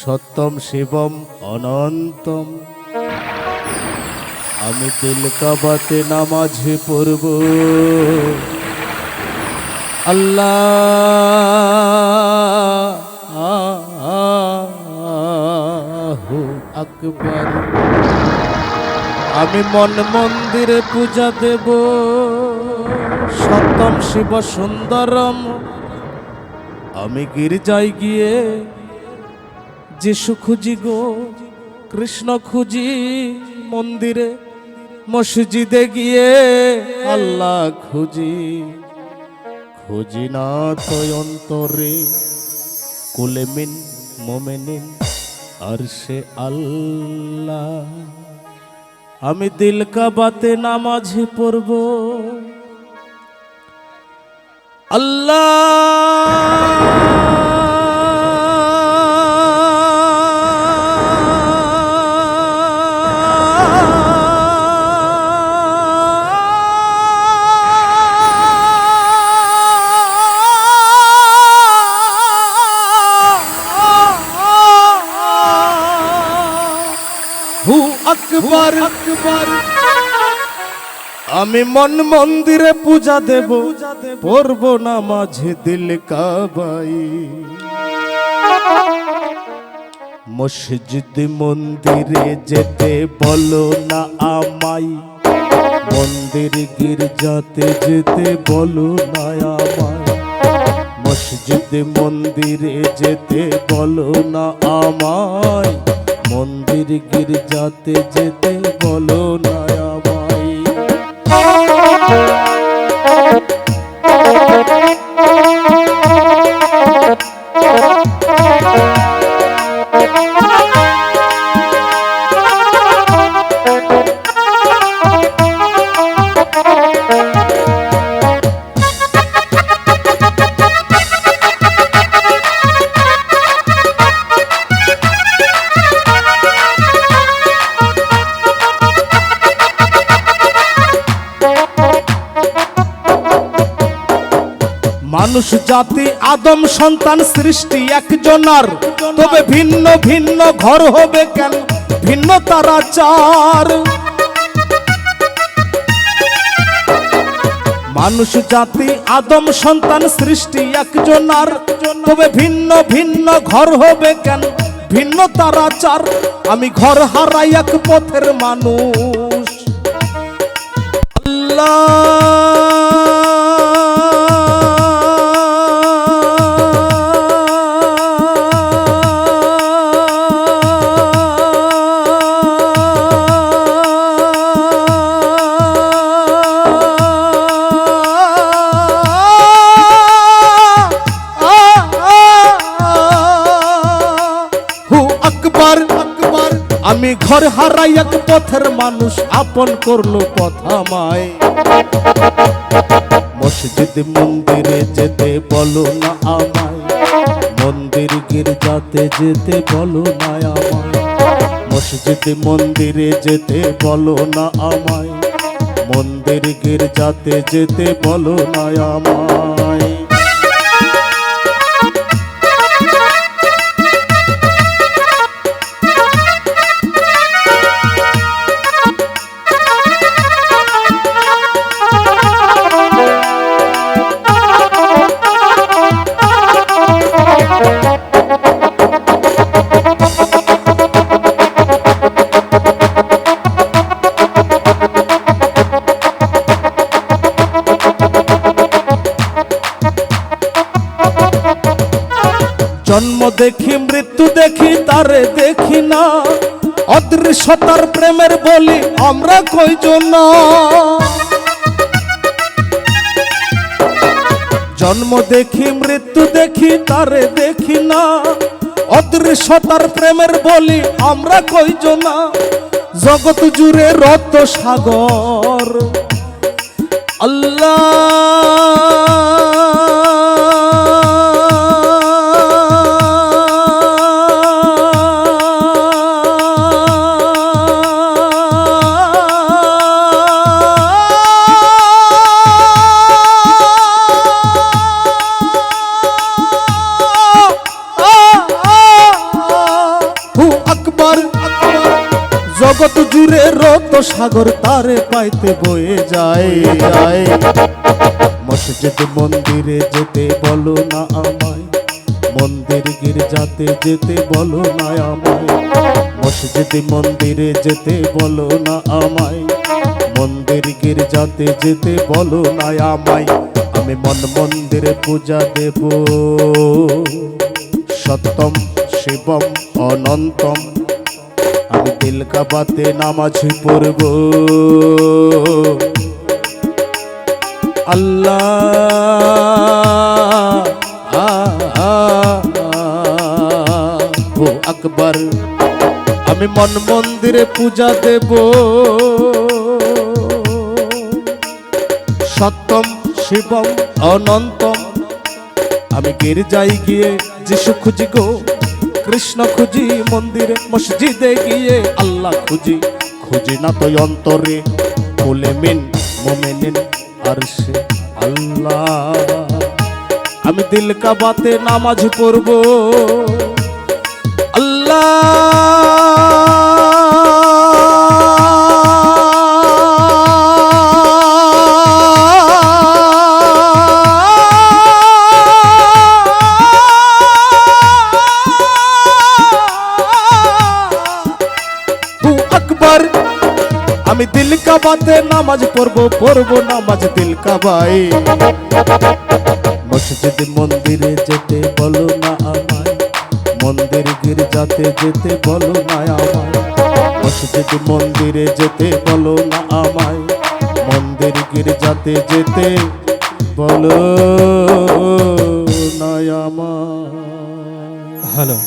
সত্যম শিবম অনন্তম। আমি দিল কাবাতে নামাজে পড়ব। আল্লাহ আকবর। আমি মন মন্দিরে পূজা দেব। সত্যম শিব সুন্দরম। আমি গির্জায় গিয়ে যিশু খুঁজি গো কৃষ্ণ খুঁজি মন্দিরে মসজিদে গিয়ে আল্লাহ খুঁজি। খুঁজি না তো অন্তরে কুলেমিন মোমেনিন আর সে আল্লাহ। আমি দিল কাবাতে নামাজে পড়ব। হু আকবর। আকবর আমি মন মন্দিরে পূজা দেব পড়ব না মাঝে দিল কাবাই। মসজিদ মন্দিরে যেতে বলো না আমায়, মন্দির গির্জাতে যেতে বলো না আমায়। মসজিদ মন্দিরে যেতে বলো না আমায়। মন্দির গির্জাতে যেতে বলো না আমায় মানুষ জাতি, আদম, সন্তান, সৃষ্টি একজনার। তবে ভিন্ন ভিন্ন ঘর হবে কেন? ভিন্ন তারা চার মানুষ জাতি, আদম, সন্তান, সৃষ্টি একজনার। তবে ভিন্ন ভিন্ন ঘর হবে কেন? ভিন্ন তারা চার আমি ঘর হারাই এক পথের মানুষ। আমি ঘর হারাই এক পথের মানুষ, আপন করল কথা মায় মসজিদ মন্দিরে যেতে বলো না আমায়। মন্দির গির্জাতে যেতে বলো না আমায়। মসজিদ মন্দিরে যেতে বলো না আমায়। মন্দির গির্জাতে যেতে বলো না আমায়। জন্ম দেখি, মৃত্যু দেখি, তারে দেখি না। অদৃশ্যতার প্রেমের বলি আমরা কইজন না। জন্ম দেখি, মৃত্যু দেখি, তারে দেখি না। অদৃশ্যতার প্রেমের বলি আমরা কইজন না। জগৎ জুড়ে রত সাগর। আল্লাহ জগৎ জুড়ে রত সাগর, তারে পাইতে বয়ে যায় মসজিদ মন্দিরে যেতে বলো না আমায়। মন্দির গির্জাতে যেতে বলো না আমায়। মসজিদ মন্দিরে যেতে বলো না আমায়। মন্দির গির্জাতে যেতে বলো না আমায়। আমি মন মন্দিরে পূজা দেব। সত্যম, শিবম, অনন্তম। দিল কাবাতে নামাজ পড়ব। আল্লাহ আকবর, আমি মন মন্দিরে পূজা দেব। সত্যম, শিবম, অনন্তম। আমি গির্জায় গিয়ে যিশু খুঁজি গো কৃষ্ণ খুঁজি মন্দিরে, মসজিদে গিয়ে আল্লাহ খুঁজি। খুঁজি না তো অন্তরে, বলে মিন মোমেনিন আর সে আল্লাহ। আমি দিল কাবাতে নামাজ পড়ব। আল্লাহ! আমি দিল কাবাতে নামাজ পড়ব পড়ব নামাজ দিল কাবাই মসজিদ মন্দিরে যেতে বলো না আমায়, মন্দির গির্জাতে যেতে বলো না আমায়। মসজিদ মন্দিরে যেতে বলো না আমায়, মন্দির গির্জাতে যেতে বলো না আমায়। হ্যালো।